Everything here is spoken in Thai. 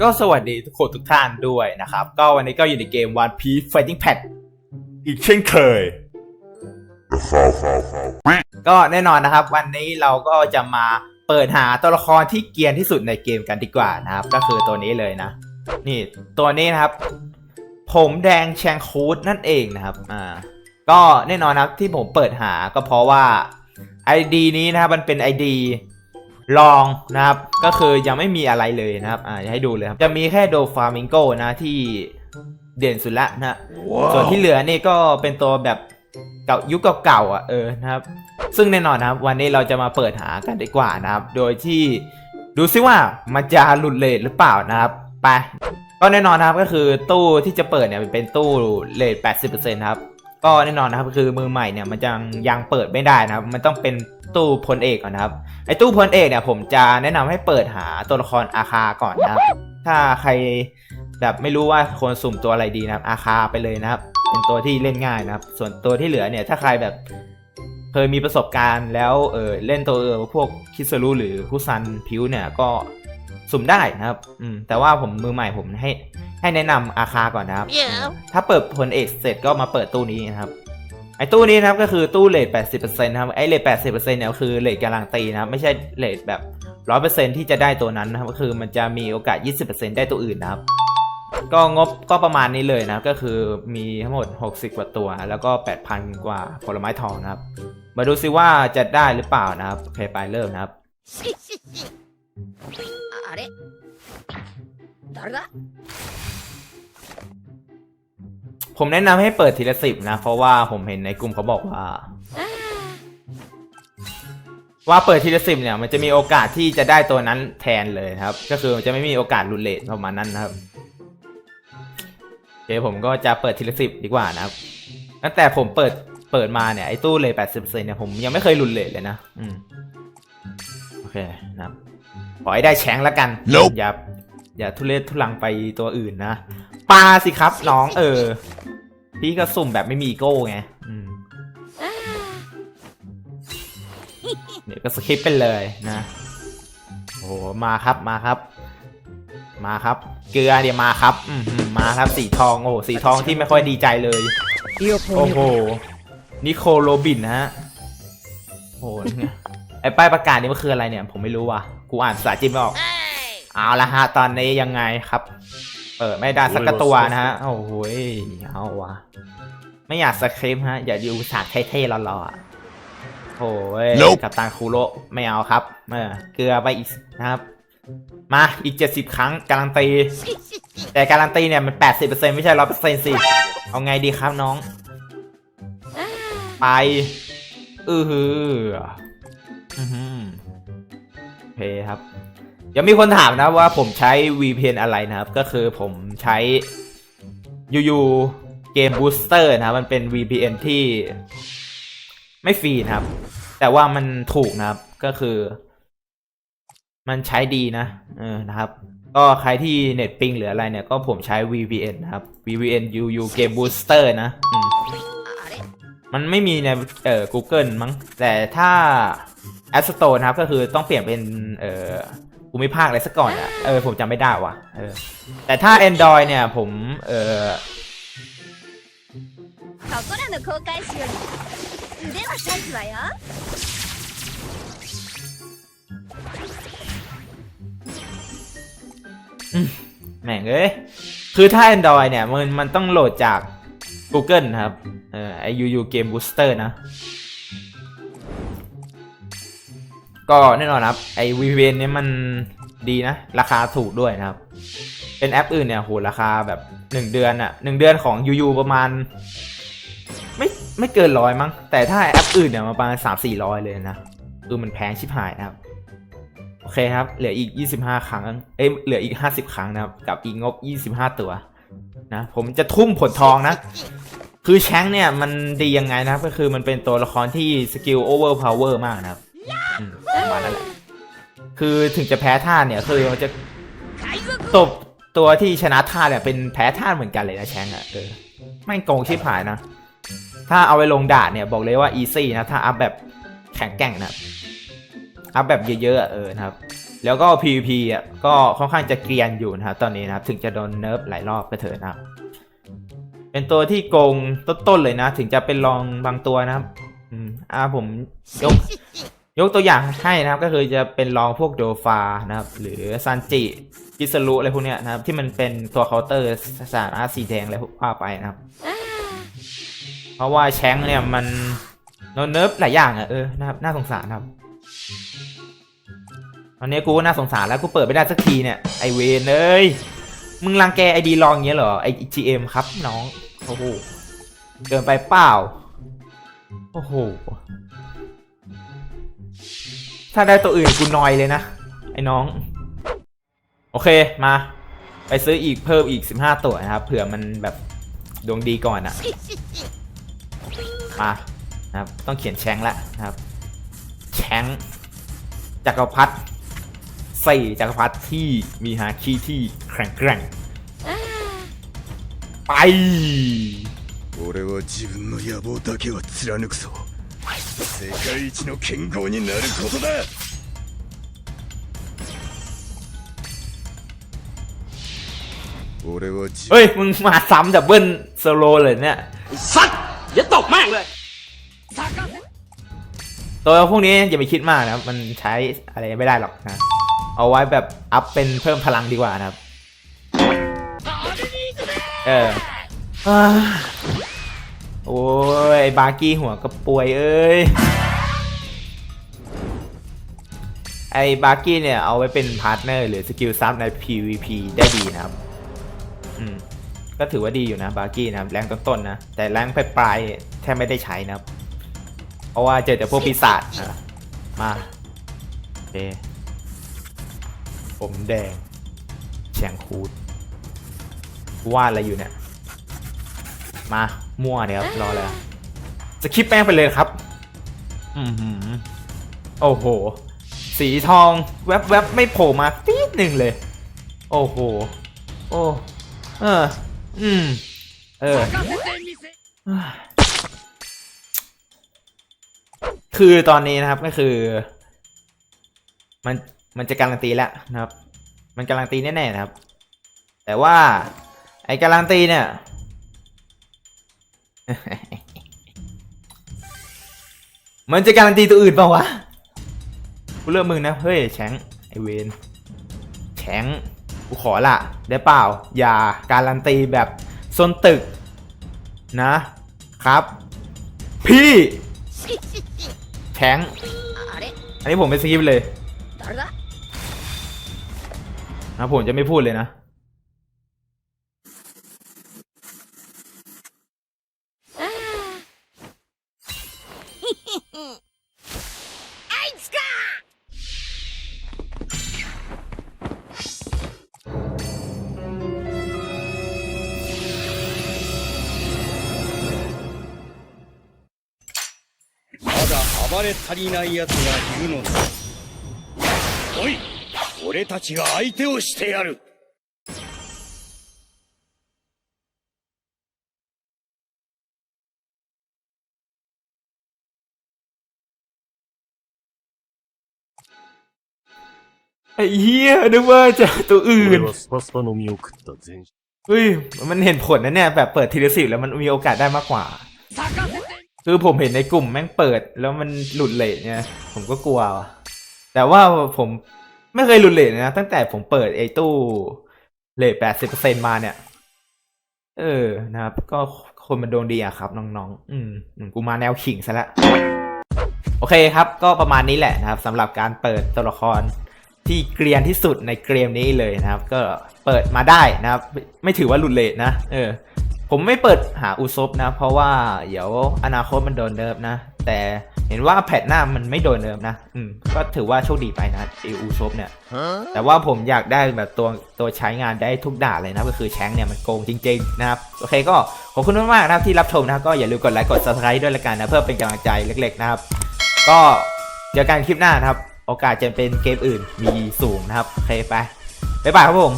ก็สวัสดีทุกคนทุกท่านด้วยนะครับ ก็วันนี้ก็อยู่ในเกม One Piece Fighting Pad อีกเช่นเคย ก็แน่นอนนะครับ วันนี้เราก็จะมาเปิดหาตัวละครที่เกรียนที่สุดในเกมกันดีกว่านะครับ ก็คือตัวนี้เลยนะ นี่ตัวนี้นะครับ ผมแดงแชงคูดนั่นเองนะครับอ่าก็แน่นอนนะครับที่ผมเปิดหาก็เพราะว่า ID นี้นะครับมันเป็น ID ลองนะครับ ก็คือยังไม่มีอะไรเลยนะครับ อ่าให้ดูเลยครับ จะมีแค่โดฟามิงโกนะที่เด่นสุดละนะฮะส่วนที่เหลือนี่ก็เป็นตัวแบบเก่ายุคเก่าๆอะเออนะครับ ซึ่งแน่นอนนะครับ วันนี้เราจะมาเปิดหากันดีกว่านะครับ โดยที่ดูซิว่ามันจะหลุดเลทหรือเปล่านะครับ ไป ก็แน่นอนนะครับก็คือตู้ที่จะเปิดเนี่ยมันเป็นตู้เลท80%ครับ ก็แน่นอนนะครับคือมือใหม่เนี่ยมันยังยังเปิดไม่ได้นะครับ มันต้องเป็นตู้พลเอกก่อนนะครับไอ้ตู้พลเอกเนี่ยผมจะแนะนำให้เปิดหาตัวละครอาคาก่อนนะครับ ถ้าใครแบบไม่รู้ว่าควรสุ่มตัวอะไรดีนะครับ อาคาไปเลยนะครับ เป็นตัวที่เล่นง่ายนะครับ ส่วนตัวที่เหลือเนี่ยถ้าใครแบบเคยมีประสบการณ์แล้วเออเล่นตัวเออพวกคิสรุหรือคุซันพิวเนี่ยก็สุ่มได้นะครับ อืมแต่ว่าผมมือใหม่ผมให้ ให้แนะนำอาคาก่อนนะครับ Yeah. ถ้าเปิดผลเอกเสร็จก็มาเปิดตู้นี้นะครับ ไอ้ตู้นี้นะครับก็คือตู้เลท80%นะครับ ไอ้เลท80%เนี่ยก็คือเลทการันตีนะครับ ไม่ใช่เลทแบบ 100%ที่จะได้ตัวนั้นนะครับ ก็คือมันจะมีโอกาส 20%ได้ตัวอื่นนะครับ ก็งบก็ประมาณนี้เลยนะครับ ก็คือมีทั้งหมด 60 กว่าตัว แล้วก็ 8,000 กว่าผลไม้ทองนะครับ มาดูซิว่าจะได้หรือเปล่านะครับโอเคไปเริ่มนะครับ しししああれ誰だ ผมแนะนำให้เปิดทีละสิบนะ เพราะว่าผมเห็นในกลุ่มเขาบอกว่า ว่าเปิดทีละสิบเนี่ย มันจะมีโอกาสที่จะได้ตัวนั้นแทนเลยนะครับ ก็คือจะไม่มีโอกาสหลุดเลทประมาณนั้นนะครับโอเคผมก็จะเปิดทีละสิบดีกว่านะครับตั้งแต่ผมเปิดเปิดมาเนี่ยไอ้ตู้เลทแปดสิบเปอร์เซ็นต์เนี่ยผมยังไม่เคยหลุดเลทเลยนะอืมโอเคนะครับขอให้ได้แชงแล้วกัน Nope อย่าอย่าทุเรศทุลังไปตัวอื่นนะ ปาสิครับ น้องเออ พี่ก็สุ่มแบบไม่มีอีโก้ไงอืมเดี๋ยวก็สคิปไปเลยนะโอ้โหมาครับมาครับ มาครับ เกลือเนี่ยมาครับอืมอืมมาครับสีทองโอ้โหสีทองที่ไม่ค่อยดีใจเลยโอ้โหนิโคลโรบินนะฮะโอ้โหเนี่ยไอ้ป้ายประกาศนี่มันคืออะไรเนี่ย ผมไม่รู้ว่ะกูอ่านภาษาจีนไม่ออกはいเอาละฮะ ตอนนี้ยังไงครับ เออไม่ได้สักตัวนะฮะโอ้โหเอาวะไม่อยากสคริปฮะ อย่าดูฉากเท่ๆหล่อๆโอ้ยกับตาคูโรไม่เอาครับเออเกลือไปอีกนะครับ มาอีกเจ็ดสิบครั้งการันตี แต่การันตีเนี่ยมันแปดสิบเปอร์เซ็นไม่ใช่ร้อยเปอร์เซ็นสิ เอาไงดีครับน้อง ไป อือฮืออือฮือเพครับ ยวมีคนถามนะว่าผมใช้ VPN อะไรนะครับ ก็คือผมใช้ UU Game Booster นะครับมันเป็น VPN ที่ไม่ฟรีนะครับ แต่ว่ามันถูกนะครับก็คือ มันใช้ดีนะเออนะครับ ก็ใครที่เน็ตปิงหรืออะไรเนี่ย ก็ผมใช้ VPN นะครับ VPN UU Game Booster นะมันไม่มีในเอ่อ Google มั้งแต่ถ้า แอสโตนะครับก็คือต้องเปลี่ยนเป็นเอ่อภูมิภาคอะไรสักก่อนอะเออผมจำไม่ได้ว่ะเออแต่ถ้า Android เนี่ยผมเออแม่งเอ้ยคือถ้า Android เนี่ยมันมันต้องโหลดจาก Google ครับเออไอยูยูเกมบูสเตอร์นะ ก็แน่นอนครับไอ VPN เนี่ยมันดีนะ ราคาถูกด้วยนะครับ เป็นแอปอื่นเนี่ยโหราคาแบบ 1 เดือนอะหนึ่งเดือนของ UU ประมาณ ไม่ไม่เกินร้อยมั้ง แต่ถ้าแอปอื่นเนี่ยมาประมาณสามสี่ร้อยเลยนะคือมันแพงชิบหายนะครับโอเคครับ เหลืออีก 25 ครั้ง เอ้ย เหลืออีก 50 ครั้งนะครับ กับอีกงบ 25 ตัว นะ ผมจะทุ่มผลทองนะ คือแชงเนี่ย มันดียังไงนะครับก็คือมันเป็นตัวละครที่สกิลโอเวอร์พาวเวอร์มากนะครับ อืมประมาณนั้นแหละคือถึงจะแพ้ท่าเนี่ยคือมันจะตบตัวที่ชนะท่าเนี่ยเป็นแพ้ท่าเหมือนกันเลยนะแชงอะเออไม่งโกงชิบหายนะ ถ้าเอาไปลงด่านเนี่ยบอกเลยว่าอีซี่นะถ้าอัพแบบแข็งแกร่งนะอับอัพแบบเยอะๆอะเออนะครับ แล้วก็ PVP อะก็ค่อนข้างจะเกรียนอยู่นะครับตอนนี้นะครับถึงจะโดนเนิร์ฟหลายรอบก็เถอะนะครับ เป็นตัวที่โกงต้นๆเลยนะ ถึงจะเป็นรองบางตัวนะครับ อืมอ่าผมยก ยกตัวอย่างให้นะครับก็คือจะเป็นรองพวกโดฟานะครับหรือซันจิกิสรุอะไรพวกเนี้ยนะครับที่มันเป็นตัวเคาน์เตอร์สารสีแดงอะไรพวกว่าไปนะครับ เพราะว่าแชงเนี่ยมันโนเนิร์ฟหลายอย่างอะเออนะครับน่าสงสารครับตอนนี้กูก็น่าสงสารแล้วกูเปิดไม่ได้สักทีเนี่ยไอเวนเอ้ยมึงรังแกไอดีลองเงี้ยเหรอไอ GM ครับน้องโอ้โหเกินไปเปล่าโอ้โห ถ้าได้ตัวอื่นกูนอยเลยนะ ไอ้น้อง โอเคมา ไปซื้ออีกเพิ่มอีก 15 ตัวนะครับเผื่อมันแบบดวงดีก่อนอะมานะครับต้องเขียนแชงละนะครับ แชงจักรพรรดิสี่จักรพรรดิที่มีฮาคีที่แข็งแกร่งไป 俺は自分の野望だけは貫くぞ 世界一の剣豪になることだ俺は自 เฮ้ย มึงมาซ้ำดับเบิลโซโลเลยเนี่ย สัตว์อย่าตกแม่งเลย ตัวพวกนี้อย่าไปคิดมากนะครับ มันใช้อะไรไม่ได้หรอกนะ เอาไว้แบบอัพเป็นเพิ่มพลังดีกว่านะครับ เอออ่า โอ้ยบาร์กี้หัวกระปวยเอ้ย ไอ้บาร์กี้เนี่ยเอาไว้เป็นพาร์ทเนอร์หรือสกิลซับใน PVP ได้ดีนะครับ อืม ก็ถือว่าดีอยู่นะบาร์กี้นะครับ แรงต้นๆนะ แต่แรงปลายๆแทบไม่ได้ใช้นะครับ เพราะว่าเจอแต่พวกปีศาจอะมาโอเคผมแดงแฉงคูดวาอะไรอยู่เนี่ย มา มั่วเนี่ยครับ รอแล้วจะคลิปแป้งไปเลยครับ อือหือโอ้โห สีทองแวบๆไม่โผล่มาตีดหนึ่งเลย โอ้โห โอ้ เออ อืม เออ คือตอนนี้นะครับก็คือ มันมันจะการันตีแล้วนะครับ มันการันตีแน่ๆนะครับ แต่ว่าไอ้การันตีเนี่ย มันจะการันตีตัวอื่นเปล่าวะ กูเลือกมึงนะ เฮ้ยแฉงไอเวนแฉงกูขอละ ได้เปล่า อย่าการันตีแบบส้นตึก นะ ครับ พี่แฉงอันนี้ผมไปสกิปเลยนะผมจะไม่พูดเลยนะ 暴れ足りない奴がいるのだおい俺たちが相手をしてやる ไอ้เหี้ยนึกว่าจะตัวอื่น 俺はスパスパの実を食った前身 เฮ้ย มันเห็นผลนะเนี่ย แบบเปิดทีละสิบแล้วมันมีโอกาสได้มากกว่า คือผมเห็นในกลุ่มแม่งเปิด แล้วมันหลุดเลทเนี่ย ผมก็กลัว แต่ว่าผมไม่เคยหลุดเลทนะ ตั้งแต่ผมเปิดไอ้ตู้เลทแปดสิบเปอร์เซ็นมาเนี่ย เออนะครับ ก็คนมันโดนดีอะครับ น้องๆ อืมอืมกูมาแนวขิงซะแล้วโอเคครับ ก็ประมาณนี้แหละนะครับสำหรับการเปิดตัวละครที่เกรียนที่สุดในเกมนี้เลยนะครับ ก็เปิดมาได้นะครับ ไม่ไม่ถือว่าหลุดเลทนะ เออ ผมไม่เปิดหาอุซบนะ เพราะว่าเดี๋ยวอนาคตมันโดนเนิร์ฟนะ แต่เห็นว่าแพทหน้ามันไม่โดนเนิร์ฟนะ อืม ก็ถือว่าโชคดีไปนะไออุซบเนี่ย แต่ว่าผมอยากได้แบบตัวตัวใช้งานได้ทุกด่านเลยนะ ก็คือแชงเนี่ยมันโกงจริง ๆ นะครับ โอเคก็ขอบคุณมากๆนะที่รับชมนะ ก็อย่าลืมกดไลค์กด subscribe ด้วยละกันนะเพื่อเป็นกำลังใจเล็ก ๆ นะครับ ก็เจอกันคลิปหน้านะครับ โอกาสจะเป็นเกมอื่นมีสูงนะครับโอเคไปบ๊ายบายครับผม